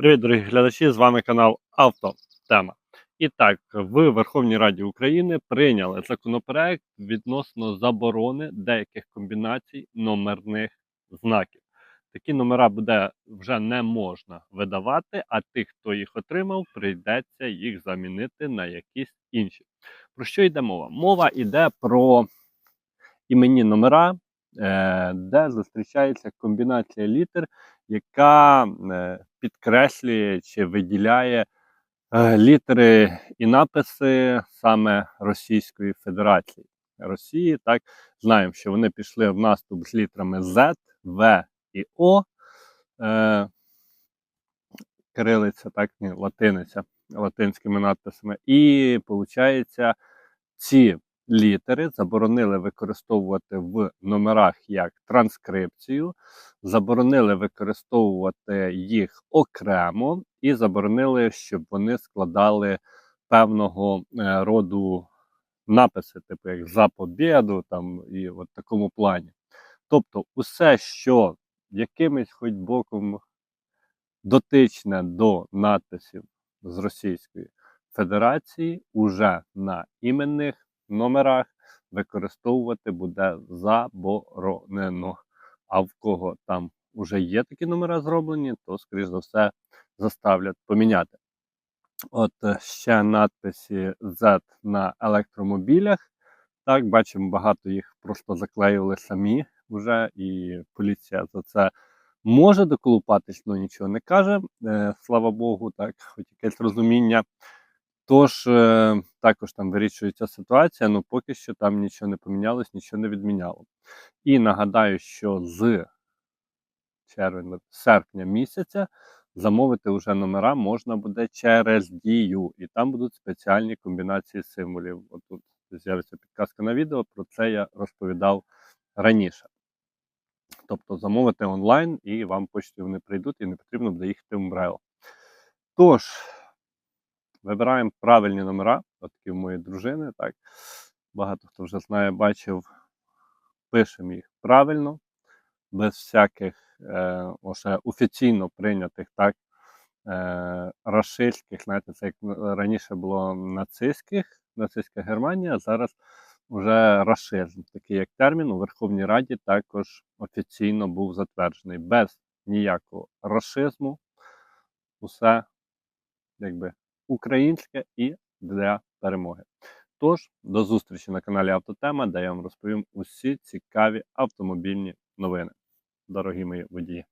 Привіт, дорогі глядачі! З вами канал Автотема. І так, в Верховній Раді України прийняли законопроект відносно заборони деяких комбінацій номерних знаків. Такі номера буде вже не можна видавати, а тих, хто їх отримав, прийдеться їх замінити на якісь інші. Про що йде мова? Мова йде про іменні номера, де зустрічається комбінація літер, яка е, підкреслює чи виділяє е, літери і написи саме Російської Федерації. Росії, так знаємо, що вони пішли в наступ з літерами Z, В і О. Е, Кирилиця, так, ні, латиниця, латинськими надписами. І, виходить, ці літери заборонили використовувати в номерах як транскрипцію, заборонили використовувати їх окремо і заборонили, щоб вони складали певного е, роду написи, типу як за побєду, там і в такому плані. Тобто, усе, що якимось хоч боком дотичне до надписів з Російської Федерації, уже на іменних номерах використовувати буде заборонено. А в кого там вже є такі номера зроблені, то, скоріш за все, заставлять поміняти. От е, ще надписи Z на електромобілях. Так, бачимо, багато їх просто заклеювали самі вже, і поліція за це може доколупатись, але нічого не каже. Е, слава Богу, так, хоч якесь розуміння. Тож е, також там вирішується ситуація, але поки що там нічого не помінялось, нічого не відміняло. І нагадаю, що з червня, серпня місяця замовити вже номера можна буде через дію, і там будуть спеціальні комбінації символів. Отут з'явиться підказка на відео, про це я розповідав раніше. Тобто замовити онлайн і вам почті вони прийдуть, і не потрібно буде їхати в МРЕО. Тож. Вибираємо правильні номера, такі в моєї дружини. Так. Багато хто вже знає, бачив. Пишемо їх правильно, без всяких е, уже офіційно прийнятих так, е, рашистських, знаєте, це як раніше було нацистських, нацистська Германія, а зараз вже рашизм, такий як термін у Верховній Раді також офіційно був затверджений. Без ніякого рашизму. Усе якби українське і для перемоги. Тож, до зустрічі на каналі Автотема, де я вам розповім усі цікаві автомобільні новини, дорогі мої водії.